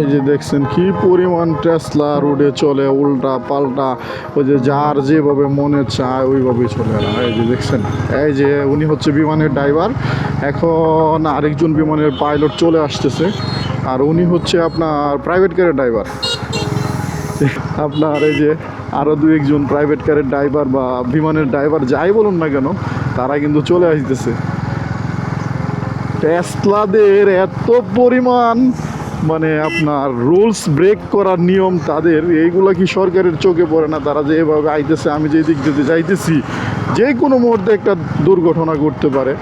এই যে দেখছেন কি পরিমাণ টেসলা রোডে চলে, উল্টা পাল্টা, ওই যে যার যেভাবে মনে চায় ওইভাবে চলে না এই যে দেখছেন, এই যে উনি হচ্ছে বিমানের ড্রাইভার এখন আরেকজন বিমানের পাইলট চলে আসতেছে, আর উনি হচ্ছে আপনার প্রাইভেট কারের ড্রাইভার আপনার এই যে আরও দু একজন প্রাইভেট কারের ড্রাইভার বা বিমানের ড্রাইভার যাই বলুন না কেন, তারা কিন্তু চলে আসতেছে। টেসলাদের এত পরিমাণ মানে আপনার রুলস ব্রেক করার নিয়ম তাদের, এইগুলা কি সরকারের চোখে পড়ে না? তারা যে এভাবে আইতেছে, আমি যে দিক দিয়ে যাইতেছি, যে কোনো মুহূর্তে একটা দুর্ঘটনা ঘটতে পারে।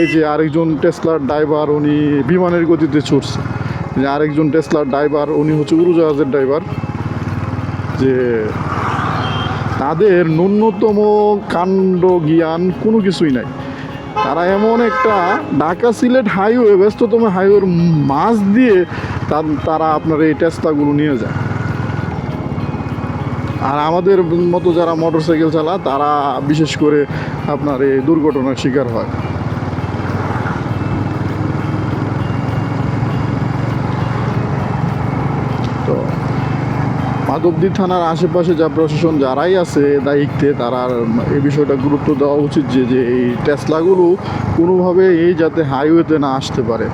এই যে আরেকজন টেসলার ড্রাইভার উনি বিমানের গতিতে ছুটছে। যে আরেকজন টেসলার ড্রাইভার উনি হচ্ছে উড়োজাহাজের ড্রাইভার যে তাদের ন্যূনতম কাণ্ড জ্ঞান কোনো কিছুই নাই। তারা এমন একটা ঢাকা সিলেট হাইওয়ে, ব্যস্ততম হাইওয়ের মাঝ দিয়ে তারা আপনার এই টেস্টাগুলো নিয়ে যায়। আর আমাদের মতো যারা মোটরসাইকেল চালা তারা বিশেষ করে আপনার এই দুর্ঘটনার শিকার হয়। তো মাধবদী থানার আশেপাশে যা প্রশাসন যারাই আছে, দায়িত্বে তারা এই বিষয়টা গুরুত্ব দেওয়া উচিত যে যে এই টেসলাগুলো কোনোভাবে এই যাতে হাইওয়েতে না আসতে পারে।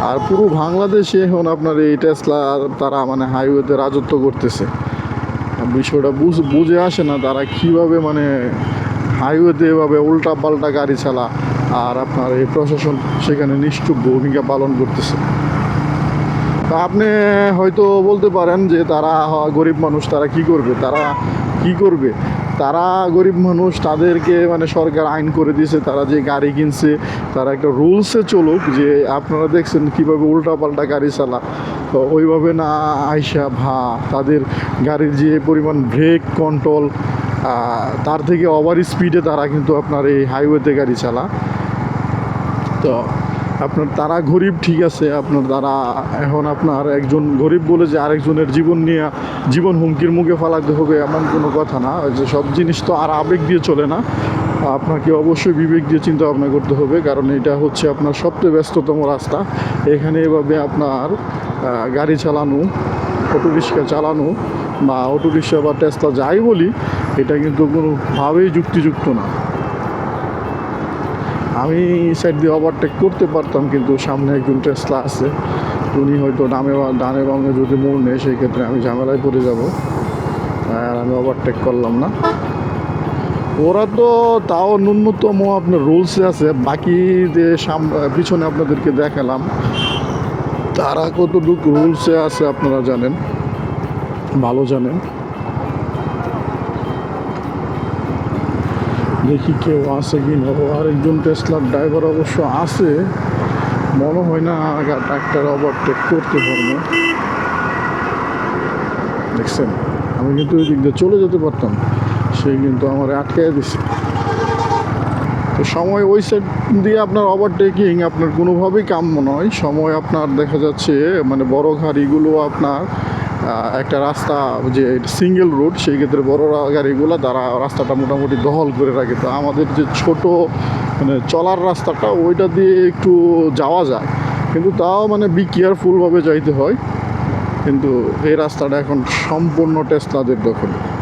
আর পুরো বাংলাদেশে এখন আপনার এই টেসলা তারা মানে হাইওয়েতে রাজত্ব করতেছে। বিষয়টা বুঝ বুঝে আসে না তারা কীভাবে মানে হাইওয়েতে এভাবে উল্টা পাল্টা গাড়ি চালা আর আপনার এই প্রশাসন সেখানে নিষ্ঠুপ ভূমিকা পালন করতেছে। তা আপনি হয়তো বলতে পারেন যে তারা গরিব মানুষ, তারা কি করবে? তারা কি করবে? তারা গরিব মানুষ, তাদেরকে মানে সরকার আইন করে দিয়েছে, তারা যে গাড়ি কিনছে, তারা একটা রুলসে চলুক যে আপনারা দেখছেন কীভাবে উল্টাপাল্টা গাড়ি চালা তো ওইভাবে না আইসা ভা, তাদের গাড়ির যে পরিমাণ ব্রেক কন্ট্রোল তার থেকে ওভার স্পিডে তারা কিন্তু আপনার এই হাইওয়েতে গাড়ি চালা তো আপনার তারা গরিব ঠিক আছে, আপনার তারা এখন আপনার একজন গরিব বলে যে আরেকজনের জীবন নিয়ে জীবন হুমকির মুখে ফালাতে হবে এমন কোনো কথা না। যে সব জিনিস তো আর আবেগ দিয়ে চলে না। আপনাকে অবশ্যই বিবেক দিয়ে চিন্তা ভাবনা করতে হবে, কারণ এটা হচ্ছে আপনার সবচেয়ে ব্যস্ততম রাস্তা। এখানে এভাবে আপনার গাড়ি চালানো, অটো রিক্সা চালানো বা অটো রিক্সা বা টেস্লা যাই বলি, এটা কিন্তু কোনোভাবেই যুক্তিযুক্ত না। আমি সাইড দিয়ে ওভারটেক করতে পারতাম, কিন্তু সামনে একজন টেসলা আছে। উনি হয়তো বা ডানে বামে যদি মোড় নেয় সেই ক্ষেত্রে আমি ঝামেলায় পড়ে যাব। আর আমি ওভারটেক করলাম না। ওরা তো তাও ন্যূনতম আপনার রুলসে আছে। বাকি যে পিছনে আপনাদেরকে দেখালাম, তারা কতটুকু রুলসে আছে আপনারা জানেন, ভালো জানেন। দেখি কেউ আছে কি না। আরেকজন টেসলার ড্রাইভার অবশ্য আছে। মনে হয় না আগা ট্রাক্টর ওভারটেক করতে পারব। দেখছেন? আমি কিন্তু ওই দিক দিয়ে চলে যেতে পারতাম। সে কিন্তু আমার আটকায় দিছে। তো সময় ওই সাইড দিয়ে আপনার ওভারটেকিং আপনার কোনোভাবেই কাম্য নয়। সময় আপনার দেখা যাচ্ছে মানে বড় গাড়িগুলো আপনার একটা রাস্তা যে সিঙ্গেল রোড সেই ক্ষেত্রে বড় গাড়িগুলো তারা রাস্তাটা মোটামুটি দখল করে রাখে। তো আমাদের যে ছোট মানে চলার রাস্তাটা, ওইটা দিয়ে একটু যাওয়া যায়। কিন্তু তাও মানে বি কেয়ারফুলভাবে যাইতে হয়। কিন্তু এই রাস্তাটা এখন সম্পূর্ণ টেসলাদের দখলে।